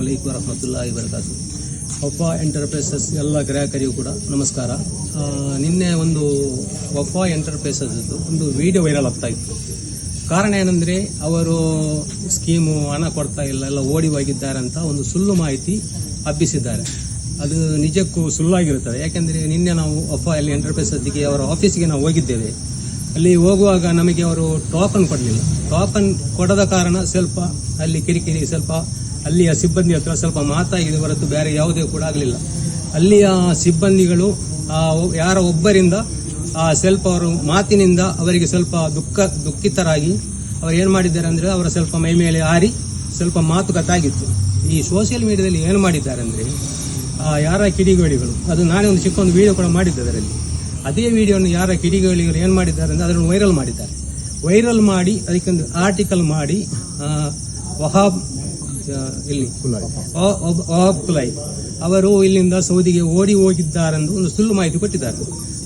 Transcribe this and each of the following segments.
Assam ವಲೈಕು ವರಹಮತುಲ್ಲಾಹಿ ವಬರಕಾತು Wafa enterprises ಎಲ್ಲ ಗ್ರಾಹಕರಿಗೂ ಕೂಡ ನಮಸ್ಕಾರ. ನಿನ್ನೆ ಒಂದು ವಫಾ ಎಂಟರ್ಪ್ರೈಸಸ್ ಒಂದು ವಿಡಿಯೋ ವೈರಲ್ ಆಗ್ತಾ ಇತ್ತು. ಕಾರಣ ಏನಂದರೆ, ಅವರು ಸ್ಕೀಮು ಹಣ ಕೊಡ್ತಾ ಇಲ್ಲ, ಎಲ್ಲ ಓಡಿ ಹೋಗಿದ್ದಾರೆ ಅಂತ ಒಂದು ಸುಳ್ಳು ಮಾಹಿತಿ ಹಬ್ಬಿಸಿದ್ದಾರೆ. ಅದು ನಿಜಕ್ಕೂ ಸುಳ್ಳಾಗಿರುತ್ತದೆ. ಯಾಕೆಂದರೆ, ನಿನ್ನೆ ನಾವು ವಫಾ ಎಲ್ಲಿ ಎಂಟರ್ಪ್ರೈಸಸ್ಗೆ ಅವರ ಆಫೀಸಿಗೆ ನಾವು ಹೋಗಿದ್ದೇವೆ. ಅಲ್ಲಿ ಹೋಗುವಾಗ ನಮಗೆ ಅವರು ಟೋಕನ್ ಕೊಡಲಿಲ್ಲ. ಟೋಕನ್ ಕೊಡದ ಕಾರಣ ಸ್ವಲ್ಪ ಅಲ್ಲಿ ಕಿರಿಕಿರಿ, ಸ್ವಲ್ಪ ಅಲ್ಲಿಯ ಸಿಬ್ಬಂದಿ ಹತ್ರ ಸ್ವಲ್ಪ ಮಾತಾಗಿದೆ ಹೊರತು ಬೇರೆ ಯಾವುದೇ ಕೂಡ ಆಗಲಿಲ್ಲ. ಅಲ್ಲಿಯ ಸಿಬ್ಬಂದಿಗಳು ಯಾರ ಒಬ್ಬರಿಂದ, ಆ, ಸ್ವಲ್ಪ ಅವರು ಮಾತಿನಿಂದ ಅವರಿಗೆ ಸ್ವಲ್ಪ ದುಃಖ, ದುಃಖಿತರಾಗಿ ಅವರು ಏನು ಮಾಡಿದ್ದಾರೆ ಅಂದರೆ ಅವರ ಸ್ವಲ್ಪ ಮೈ ಮೇಲೆ ಆರಿ ಸ್ವಲ್ಪ ಮಾತುಕತೆ ಆಗಿತ್ತು. ಈ ಸೋಷಿಯಲ್ ಮೀಡಿಯಾದಲ್ಲಿ ಏನು ಮಾಡಿದ್ದಾರೆ ಅಂದರೆ ಯಾರ ಕಿಡಿಗೇಡಿಗಳು, ಅದು ನಾನೇ ಒಂದು ಚಿಕ್ಕ ಒಂದು ವಿಡಿಯೋ ಕೂಡ ಮಾಡಿದ್ದೆ ಅದರಲ್ಲಿ. ಅದೇ ವಿಡಿಯೋವನ್ನು ಯಾರ ಕಿಡಿಗೇಡಿಗಳು ಏನು ಮಾಡಿದ್ದಾರೆ ಅಂದರೆ ಅದನ್ನು ವೈರಲ್ ಮಾಡಿದ್ದಾರೆ. ವೈರಲ್ ಮಾಡಿ, ಅದಕ್ಕೊಂದು ಆರ್ಟಿಕಲ್ ಮಾಡಿ ವಹಾಬ್ ಇಲ್ಲಿ ಕುಲಾಯಿ. ಅವರು ಇಲ್ಲಿಂದ ಸೌದಿಗೆ ಓಡಿ ಹೋಗಿದ್ದಾರೆಂದು ಒಂದು ಸುಳ್ಳು ಮಾಹಿತಿ ಕೊಟ್ಟಿದ್ದಾರೆ.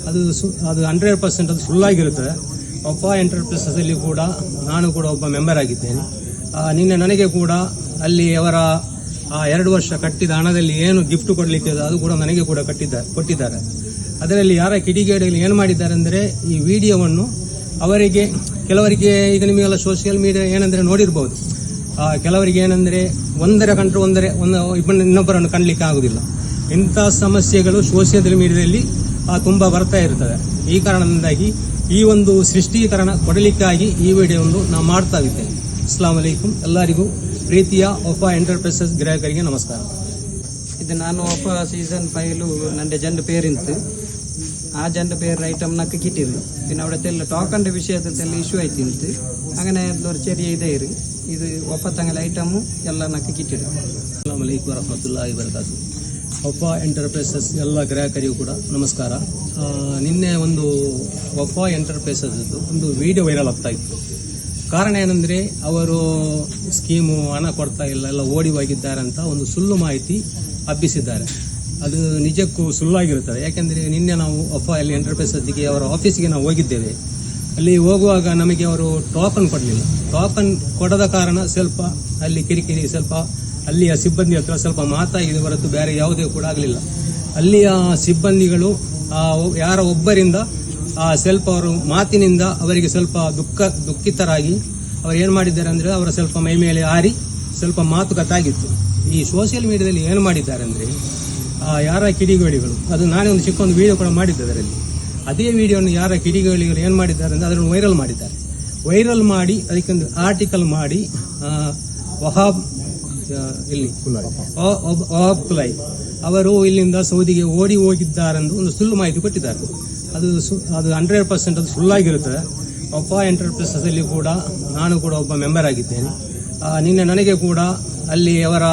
ಅದು ಅದು ಹಂಡ್ರೆಡ್ ಪರ್ಸೆಂಟ್ ಅದು ಸುಳ್ಳಾಗಿರುತ್ತದೆ ಒಬ್ಬ ಎಂಟರ್ಪ್ರೈಸಸ್ ಅಲ್ಲಿ ಕೂಡ ನಾನು ಕೂಡ ಒಬ್ಬ ಮೆಂಬರ್ ಆಗಿದ್ದೇನೆ. ನಿನ್ನೆ ನನಗೆ ಕೂಡ ಅಲ್ಲಿ ಅವರ, ಆ, ಎರಡು ವರ್ಷ ಕಟ್ಟಿದ ಹಣದಲ್ಲಿ ಏನು ಗಿಫ್ಟ್ ಕೊಡಲಿಕ್ಕೆ ಅದು ಕೂಡ ನನಗೆ ಕೂಡ ಕಟ್ಟಿದ್ದಾರೆ ಕೊಟ್ಟಿದ್ದಾರೆ. ಅದರಲ್ಲಿ ಯಾರ ಕಿಡಿಗೇಡಿಗಳು ಏನು ಮಾಡಿದ್ದಾರೆ ಅಂದರೆ ಈ ವಿಡಿಯೋವನ್ನು ಅವರಿಗೆ, ಕೆಲವರಿಗೆ ಈಗ ನಿಮಗೆಲ್ಲ ಸೋಷಿಯಲ್ ಮೀಡಿಯಾ ಏನಂದರೆ ನೋಡಿರ್ಬೋದು. ಕೆಲವರಿಗೆ ಏನಂದ್ರೆ ಒಂದರ ಕಂಡ್ರೆ ಒಂದರೆ, ಒಂದು ಇಬ್ಬರು ಇನ್ನೊಬ್ಬರನ್ನು ಕಾಣಲಿಕ್ಕೆ ಆಗುದಿಲ್ಲ. ಇಂಥ ಸಮಸ್ಯೆಗಳು ಸೋಷಿಯಲ್ ಮೀಡಿಯಾದಲ್ಲಿ ತುಂಬಾ ಬರ್ತಾ ಇರ್ತದೆ. ಈ ಕಾರಣದಿಂದಾಗಿ ಈ ಒಂದು ಸೃಷ್ಟೀಕರಣ ಕೊಡಲಿಕ್ಕಾಗಿ ಈ ವಿಡಿಯೋ ಒಂದು ನಾವು ಮಾಡ್ತಾ ಇದ್ದೇವೆ. ಅಸ್ಲಾಂ ವಲೈಕುಂ ಎಲ್ಲರಿಗೂ ಪ್ರೀತಿಯ ಒಫ ಎಂಟರ್ಪ್ರೈಸಸ್ ಗ್ರಾಹಕರಿಗೆ ನಮಸ್ಕಾರ. ಇದು ನಾನು ಒಫ ಸೀಸನ್ ಫೈಲು ನನ್ನ ಜಂಡು ಪೇರಿಂತು ಆ ಜಂಡು ಪೇರ್ ಐಟಮ್ ನಕ್ಕ ಕಿಟ್ಟಿರು പിന്നെ അവിടുത്തെ ವಿಷಯದಲ್ಲಿ ಇಶ್ಯೂ ಆಯ್ತು ಅಂತ. ಹಾಗೆ ಚರ್ಯ ചെറിയ ಇರಿ ಇದು ಒಪ್ಪತ್ತಂಗಲ ಐಟಮು ಎಲ್ಲ ನಕ್ಕ ಕಿಟ್ಟಿದೆ ಅಲಾಮಲೈಕ್ ವರಹಮತುಲ್ಲಾ ಇಬರ್ಕಾಸು ಒಪ್ಪ ಎಂಟರ್ಪ್ರೈಸಸ್ ಎಲ್ಲ ಗ್ರಾಹಕರಿಗೂ ಕೂಡ ನಮಸ್ಕಾರ. ನಿನ್ನೆ ಒಂದು ಒಪ್ಪ ಎಂಟರ್ಪ್ರೈಸಸ್ದು ಒಂದು ವಿಡಿಯೋ ವೈರಲ್ ಆಗ್ತಾ ಇತ್ತು. ಕಾರಣ ಏನಂದ್ರೆ ಅವರು ಸ್ಕೀಮು ಹಣ ಕೊಡ್ತಾ ಇಲ್ಲ, ಎಲ್ಲ ಓಡಿ ಹೋಗಿದ್ದಾರೆ ಅಂತ ಒಂದು ಸುಳ್ಳು ಮಾಹಿತಿ ಹಬ್ಬಿಸಿದ್ದಾರೆ. ಅದು ನಿಜಕ್ಕೂ ಸುಳ್ಳಾಗಿರುತ್ತದೆ. ಯಾಕೆಂದರೆ ನಿನ್ನೆ ನಾವು ಒಪ್ಪ ಎಲ್ಲಿ ಎಂಟರ್ಪ್ರೈಸಸ್ಗೆ ಅವರ ಆಫೀಸ್ಗೆ ನಾವು ಹೋಗಿದ್ದೇವೆ. ಅಲ್ಲಿ ಹೋಗುವಾಗ ನಮಗೆ ಅವರು ಟೋಕನ್ ಕೊಡಲಿಲ್ಲ. ಟೋಕನ್ ಕೊಡದ ಕಾರಣ ಸ್ವಲ್ಪ ಅಲ್ಲಿ ಕಿರಿಕಿರಿ, ಸ್ವಲ್ಪ ಅಲ್ಲಿಯ ಸಿಬ್ಬಂದಿ ಹತ್ರ ಸ್ವಲ್ಪ ಮಾತಾಗಿದೆ ಹೊರತು ಬೇರೆ ಯಾವುದೇ ಕೂಡ ಆಗಲಿಲ್ಲ. ಅಲ್ಲಿಯ ಸಿಬ್ಬಂದಿಗಳು ಯಾರ ಒಬ್ಬರಿಂದ ಆ ಸ್ವಲ್ಪ ಅವರು ಮಾತಿನಿಂದ ಅವರಿಗೆ ಸ್ವಲ್ಪ ದುಃಖ, ದುಃಖಿತರಾಗಿ ಅವರು ಏನು ಮಾಡಿದ್ದಾರೆ ಅಂದರೆ ಅವರ ಸ್ವಲ್ಪ ಮೈ ಮೇಲೆ ಆರಿ ಸ್ವಲ್ಪ ಮಾತುಕತೆ ಆಗಿತ್ತು ಈ ಸೋಷಿಯಲ್ ಮೀಡಿಯಾದಲ್ಲಿ ಏನು ಮಾಡಿದ್ದಾರೆ ಅಂದರೆ ಯಾರ ಕಿಡಿಗೇಡಿಗಳು, ಅದು ನಾನೇ ಒಂದು ಚಿಕ್ಕ ಒಂದು ವಿಡಿಯೋ ಕೂಡ ಮಾಡಿದ್ದೆ ಅದರಲ್ಲಿ. ಅದೇ ವಿಡಿಯೋವನ್ನು ಯಾರ ಕಿಡಿಗಳಿಗರು ಏನು ಮಾಡಿದ್ದಾರೆ ಅಂದರೆ ಅದನ್ನು ವೈರಲ್ ಮಾಡಿದ್ದಾರೆ. ವೈರಲ್ ಮಾಡಿ ಅದಕ್ಕೊಂದು ಆರ್ಟಿಕಲ್ ಮಾಡಿ ವಹಾಬ್ ಇಲ್ಲಿ ವಹಾಬ್ ಕುಲೈ ಅವರು ಇಲ್ಲಿಂದ ಸೌದಿಗೆ ಓಡಿ ಹೋಗಿದ್ದಾರೆಂದು ಒಂದು ಸುಳ್ಳು ಮಾಹಿತಿ ಕೊಟ್ಟಿದ್ದಾರೆ. ಅದು ಸು ಅದು ಹಂಡ್ರೆಡ್ ಪರ್ಸೆಂಟ್ ಅದು ಸುಳ್ಳಾಗಿರುತ್ತದೆ ಒಬ್ಬ ಎಂಟರ್ಪ್ರೈಸಸ್ ಅಲ್ಲಿ ಕೂಡ ನಾನು ಕೂಡ ಒಬ್ಬ ಮೆಂಬರ್ ಆಗಿದ್ದೇನೆ. ನಿನ್ನೆ ನನಗೆ ಕೂಡ ಅಲ್ಲಿ ಅವರ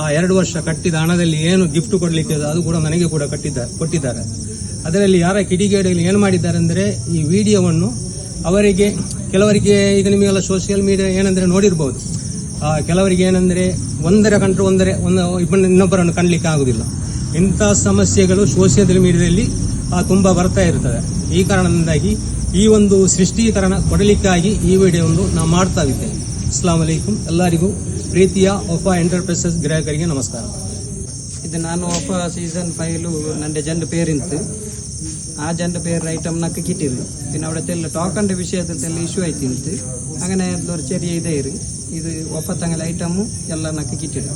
ಆ ಎರಡು ವರ್ಷ ಕಟ್ಟಿದ ಹಣದಲ್ಲಿ ಏನು ಗಿಫ್ಟ್ ಕೊಡಲಿಕ್ಕೆ ಅದು ಕೂಡ ನನಗೆ ಕೂಡ ಕಟ್ಟಿದ್ದಾರೆ ಕೊಟ್ಟಿದ್ದಾರೆ. ಅದರಲ್ಲಿ ಯಾರ ಕಿಡಿಗೇಡಿಗಳು ಏನು ಮಾಡಿದ್ದಾರೆ ಅಂದರೆ ಈ ವಿಡಿಯೋವನ್ನು ಅವರಿಗೆ, ಕೆಲವರಿಗೆ ಈಗ ನಿಮಗೆಲ್ಲ ಸೋಷಿಯಲ್ ಮೀಡಿಯಾ ಏನಂದರೆ ನೋಡಿರ್ಬೋದು. ಕೆಲವರಿಗೆ ಏನಂದರೆ ಒಂದರ ಕಂಡ್ರೆ ಒಂದರೆ, ಒಂದು ಇಬ್ಬ, ಇನ್ನೊಬ್ಬರನ್ನು ಕಾಣಲಿಕ್ಕೆ ಆಗುವುದಿಲ್ಲ ಇಂಥ ಸಮಸ್ಯೆಗಳು ಸೋಷಿಯಲ್ ಮೀಡಿಯಾದಲ್ಲಿ ತುಂಬ ಬರ್ತಾ ಇರ್ತದೆ. ಈ ಕಾರಣದಿಂದಾಗಿ ಈ ಒಂದು ಸೃಷ್ಟೀಕರಣ ಕೊಡಲಿಕ್ಕಾಗಿ ಈ ವಿಡಿಯೋವನ್ನು ನಾವು ಮಾಡ್ತಾ ಇದ್ದೇವೆ. ಅಸ್ಲಾಂ ವಲೈಕುಂ ಎಲ್ಲರಿಗೂ ಪ್ರೀತಿಯ ಒಫಾ ಎಂಟರ್ಪ್ರೈಸಸ್ ಗ್ರಾಹಕರಿಗೆ ನಮಸ್ಕಾರ. ಇದು ನಾನು ಒಫಾ ಸೀಸನ್ ಫೈಲು ನನ್ನ ಜನ ಪೇರಿಂತು. ആജാന്റെ ഐറ്റം അമ്മയ്ക്ക് കിട്ടിയത്. പിന്നെ അവിടെ തെല്ല ടോക്കന്റെ വിഷയത്തിൽ തെല്ല ഇഷ്യൂ ആയി തിന്നിട്ട് അങ്ങനെ ഒരു ചെറിയ ഇതായിരുന്നു ഇത് ഒപ്പത്തങ്ങൽ ഐറ്റമും എല്ലാം നമുക്ക് കിട്ടിയത്.